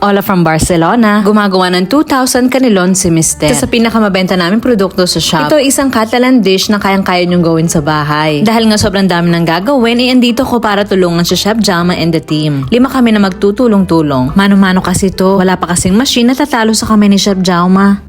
Ola from Barcelona. Gumagawa ng 2,000 kanilon si Mister. Ito sa pinakamabenta namin produkto sa shop. Ito ay isang Catalan dish na kayang-kaya niyong gawin sa bahay. Dahil nga sobrang dami ng gagawin, eh andito ko para tulungan si Chef Jama and the team. Lima kami na magtutulong-tulong. Mano-mano kasi to. Wala pa kasing machine na tatalo sa kami ni Chef Jama.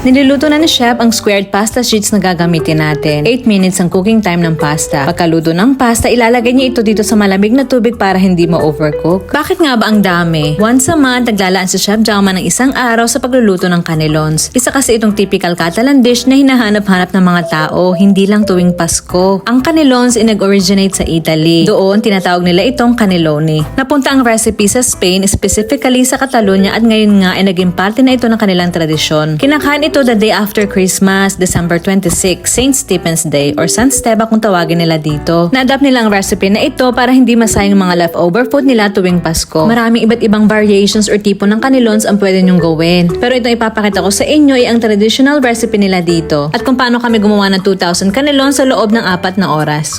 Niluluto na ni Chef ang squared pasta sheets na gagamitin natin. 8 minutes ang cooking time ng pasta. Pagkaluto ng pasta, ilalagay niya ito dito sa malamig na tubig para hindi ma-overcook. Bakit nga ba ang dami? Once a month, naglalaan si Chef Jaume ng isang araw sa pagluluto ng canelons. Isa kasi itong typical Catalan dish na hinahanap-hanap ng mga tao, hindi lang tuwing Pasko. Ang canelons ay nag-originate sa Italy. Doon, tinatawag nila itong cannelloni. Napunta ang recipe sa Spain, specifically sa Catalonia at ngayon nga ay naging parte na ito ng kanilang tradisyon. Kinakain ito the day after Christmas, December 26, St. Stephen's Day or San Steba kung tawagin nila dito. Na-adapt nila ang recipe na ito para hindi masayang mga leftover food nila tuwing Pasko. Maraming iba't ibang variations or tipo ng kanilons ang pwede nyong gawin. Pero itong ipapakita ko sa inyo ay ang traditional recipe nila dito at kung paano kami gumawa ng 2,000 kanilons sa loob ng apat na oras.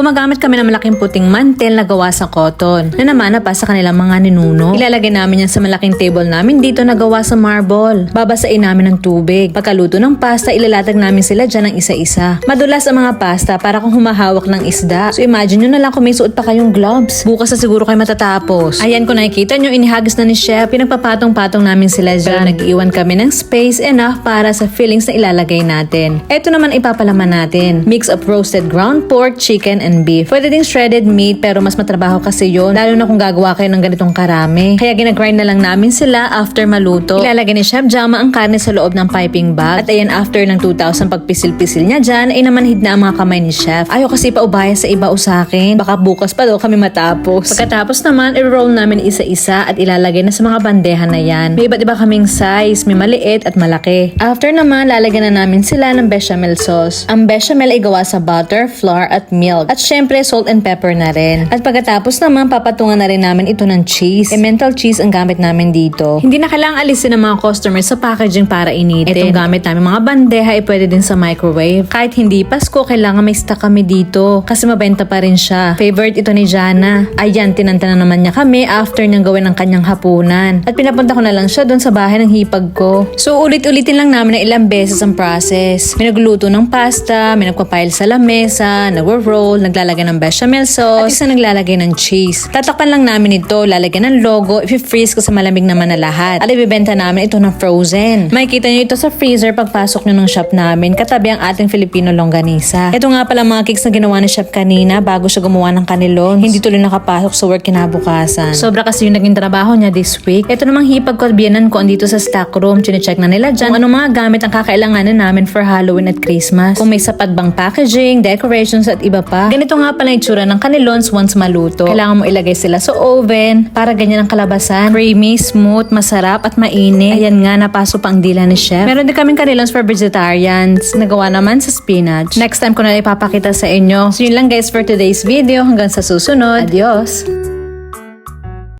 Gumagamit kami ng malaking puting mantel na gawa sa cotton na namana pa sa kanilang mga ninuno. Ilalagay namin yan sa malaking table namin dito na gawa sa marble. Babasain namin ng tubig. Pagkaluto ng pasta, ilalatag namin sila dyan ng isa-isa. Madulas ang mga pasta para kung humahawak ng isda. So imagine nyo na lang kung may suot pa kayong gloves. Bukas na siguro kayo matatapos. Ayan kung nakikita nyo, inihagis na ni Chef. Pinagpapatong-patong namin sila dyan. Nag-iwan kami ng space enough para sa fillings na ilalagay natin. Ito naman ipapalaman natin. Mix of roasted ground pork, chicken, and beef. Pwede ding shredded meat pero mas matrabaho kasi yon lalo na kung gagawa kayo ng ganitong karami. Kaya ginagrind na lang namin sila after maluto. Ilalagay ni Chef Jama ang karne sa loob ng piping bag. At ayan after ng 2,000 pagpisil-pisil niya dyan, ay namanhid na ang mga kamay ni Chef. Ayaw kasi paubaya sa iba o sa akin. Baka bukas pa daw kami matapos. Pagkatapos naman, i-roll namin isa-isa at ilalagay na sa mga bandeja na yan. May iba't iba kaming size, may maliit at malaki. After naman, lalagyan na namin sila ng bechamel sauce. Ang bechamel ay gawa sa butter, flour at milk. At syempre, salt and pepper na rin. At pagkatapos naman, papatungan na rin namin ito ng cheese. Emmental cheese ang gamit namin dito. Hindi na kailangang alisin ng mga customers sa packaging para initin. Itong gamit namin mga bandeja ay pwede din sa microwave. Kahit hindi Pasko, kailangan may stock kami dito. Kasi mabenta pa rin siya. Favorite ito ni Jana. Ayan, tinanta na naman niya kami after niyang gawin ang kanyang hapunan. At pinapunta ko na lang siya doon sa bahay ng hipag ko. So ulit-ulitin lang namin na ilang beses ang process. May nagluto ng pasta, may nagpapile sa lamesa, nagro-roll, naglalagay ng bechamel sauce, at isa naglalagay ng cheese. Tatakpan lang namin ito, lalagyan ng logo, i-freeze ko sa malamig naman na lahat. At ibibenta namin ito ng frozen. Makikita nyo ito sa freezer pagpasok nyo ng shop namin, katabi ang ating Filipino longganisa. Ito nga pala mga cakes na ginawa ni chef kanina bago siya gumawa ng kanilon. Hindi tuloy nakapasok sa work kinabukasan. Sobra kasi yung naging trabaho niya this week. Ito namang hipag ko at biyanan ko andito sa stock room. Chine-check na nila dyan kung anong mga gamit ang kakailanganin namin for Halloween at Christmas. Kung may sapat bang packaging, decorations at iba pa. Ganito nga pala itsura ng kanilons once maluto. Kailangan mo ilagay sila sa oven para ganyan ang kalabasan. Creamy, smooth, masarap at mainit. Ayan nga, napaso pa ang dila ni chef. Meron din kaming kanilons for vegetarians. Nagawa naman sa spinach. Next time ko na ipapakita sa inyo. So yun lang guys for today's video. Hanggang sa susunod. Adios!